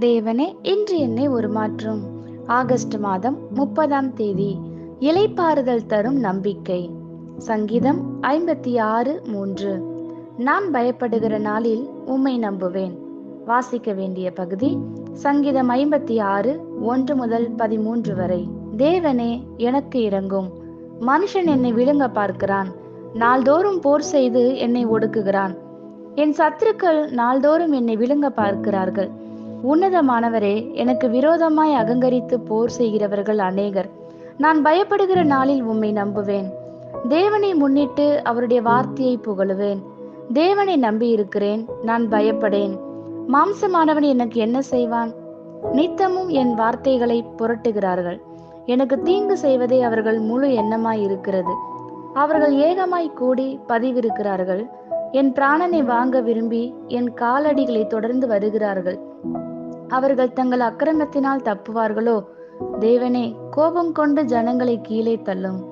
தேவனே இன்று என்னை ஒரு மாற்றும் ஆகஸ்ட் மாதம் முப்பதாம் தேதி இலைப்பாறுதல் தரும் நம்பிக்கை. சங்கீதம் ஐம்பத்தி ஆறு மூன்று. நான் பயப்படுகிற நாளில் உம்மை நம்புவேன். வாசிக்க வேண்டிய பகுதி சங்கீதம் ஐம்பத்தி ஆறு ஒன்று முதல் பதிமூன்று வரை. தேவனே எனக்கு இறங்கும் மனுஷன் என்னை விழுங்க பார்க்கிறான். நாள்தோறும் போர் செய்து என்னை ஒடுக்குகிறான். என் சத்துருக்கள் நாள்தோறும் என்னை விழுங்க பார்க்கிறார்கள். உன்னதமானவரே எனக்கு விரோதமாய் அகங்கரித்து போர் செய்கிறவர்கள் அநேகர். நான் பயப்படுகிற நாளில் உம்மை நம்புவேன். தேவனை முன்னிட்டு அவருடைய வார்த்தையை புகழுவேன். தேவனை நம்பி இருக்கிறேன் நான் பயப்படேன். மாம்சமானவன் எனக்கு என்ன செய்வான்? நித்தமும் என் வார்த்தைகளை புரட்டுகிறார்கள். எனக்கு தீங்கு செய்வதே அவர்கள் முழு எண்ணமாய் இருக்கிறது அவர்கள் ஏகமாய் கூடி பதிவிருக்கிறார்கள். என் பிராணனை வாங்க விரும்பி என் காலடிகளை தொடர்ந்து வருகிறார்கள். அவர்கள் தங்கள் அக்கிரமத்தினால் தப்புவார்களோ? தேவனே கோபம் கொண்டு ஜனங்களை கீழே தள்ளும்.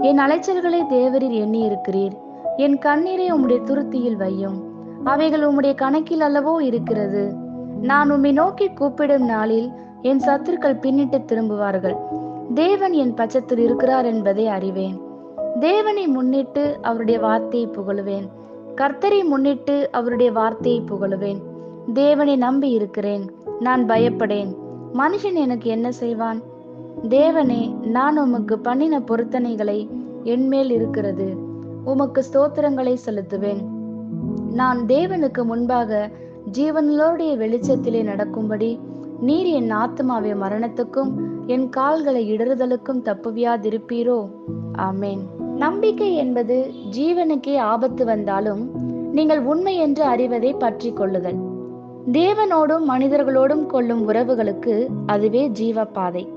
என் அலைச்சல்களை தேவரீர் எண்ணி இருக்கிறீர் என் கண்ணீரை உம்முடைய துருத்தியில் வையும். அவைகள் உம்முடைய கணக்கில் அல்லவோ இருக்கிறது. நான் உம்மை நோக்கி கூப்பிடும் நாளில் என் சத்துருக்கள் பின்னிட்டு திரும்புவார்கள். தேவன் என் பட்சத்தில் இருக்கிறார் என்பதை அறிவேன். தேவனை முன்னிட்டு அவருடைய வார்த்தையை புகழுவேன். கர்த்தரை முன்னிட்டு அவருடைய வார்த்தையை புகழுவேன். தேவனை நம்பி இருக்கிறேன். நான் பயப்படேன். மனுஷன் எனக்கு என்ன செய்வான்? தேவனே நான் உமக்கு பண்ணின பொருத்தனைகளை என்மேல் இருக்கிறது. உமக்கு ஸ்தோத்திரங்களை செலுத்துவேன். நான் தேவனுக்கு முன்பாக ஜீவன்களோடைய வெளிச்சத்திலே நடக்கும்படி நீர் என் ஆத்மாவை மரணத்துக்கும் என் கால்களை இடறுதலுக்கும் தப்புவியாதிருப்பீரோ? ஆமேன். நம்பிக்கை என்பது ஜீவனுக்கே ஆபத்து வந்தாலும் நீங்கள் உண்மை என்று அறிவதை பற்றி கொள்ளுதல். தேவனோடும் மனிதர்களோடும் கொள்ளும் உறவுகளுக்கு அதுவே ஜீவப்பாதை.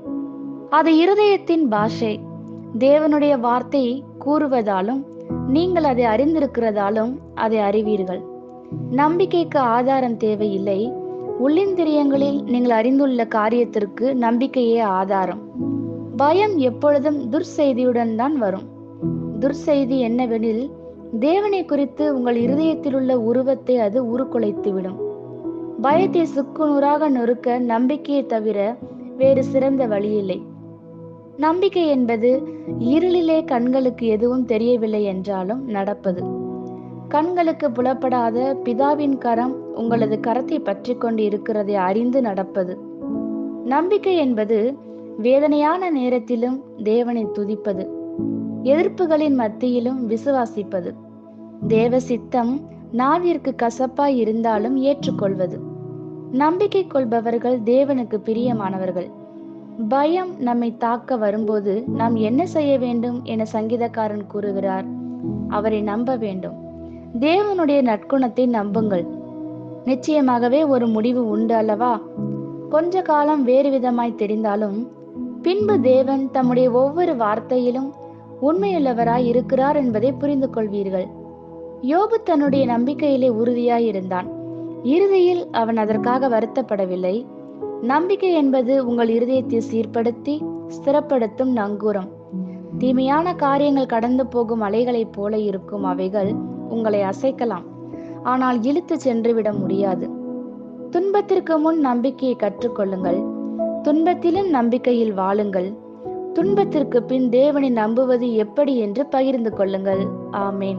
அது இருதயத்தின் பாஷை. தேவனுடைய வார்த்தை கூறுவதாலும் நீங்கள் அதை அறிந்திருக்கிறதாலும் அதை அறிவீர்கள். நம்பிக்கைக்கு ஆதாரம் தேவையில்லை. உள்ளிந்திரியங்களில் நீங்கள் அறிந்துள்ள காரியத்திற்கு நம்பிக்கையே ஆதாரம். பயம் எப்பொழுதும் துர்செய்தியுடன் தான் வரும். துர்செய்தி என்னவெனில் தேவனை குறித்து உங்கள் இருதயத்தில் உள்ள உருவத்தை அது உருக்குலைத்துவிடும். பயத்தை சுக்குநூறாக நொறுக்க நம்பிக்கையை தவிர வேறு சிறந்த வழியில்லை. நம்பிக்கை என்பது இருளிலே கண்களுக்கு எதுவும் தெரியவில்லை என்றாலும் நடப்பது. கண்களுக்கு புலப்படாத பிதாவின் கரம் உங்களது கரத்தை பற்றி கொண்டு இருக்கிறதை அறிந்து நடப்பது. நம்பிக்கை என்பது வேதனையான நேரத்திலும் தேவனை துதிப்பது. எதிர்ப்புகளின் மத்தியிலும் விசுவாசிப்பது. தேவ சித்தம் நாவிற்கு கசப்பாய் இருந்தாலும் ஏற்றுக்கொள்வது. நம்பிக்கை கொள்பவர்கள் தேவனுக்கு பிரியமானவர்கள். பயம் நம்மை தாக்க வரும்போது நாம் என்ன செய்ய வேண்டும் என சங்கீதக்காரன் கூறுகிறார். அவரை நம்ப வேண்டும். தேவனுடைய நற்குணத்தை நம்புங்கள். நிச்சயமாகவே ஒரு முடிவு உண்டு அல்லவா? கொஞ்ச காலம் வேறு விதமாய் தெரிந்தாலும் பின்பு தேவன் தம்முடைய ஒவ்வொரு வார்த்தையிலும் உண்மையுள்ளவராய் இருக்கிறார் என்பதை புரிந்து கொள்வீர்கள். யோபு தன்னுடைய நம்பிக்கையிலே உறுதியாய் இருந்தான் இறுதியில் அவன் அதற்காக வருத்தப்படவில்லை. நம்பிக்கை என்பது உங்கள் இருதயத்தை சீர்படுத்தி ஸ்திரப்படுத்தும் நங்கூரம். தீமையான காரியங்கள் கடந்து போகும் அலைகளைப் போல இருக்கும் அவைகள் உங்களை அசைக்கலாம். ஆனால் இழுத்து சென்றுவிட முடியாது. துன்பத்திற்கு முன் நம்பிக்கையை கற்றுக்கொள்ளுங்கள். துன்பத்திலும் நம்பிக்கையில் வாழுங்கள். துன்பத்திற்கு பின் தேவனை நம்புவது எப்படி என்று பகிர்ந்து கொள்ளுங்கள். ஆமேன்.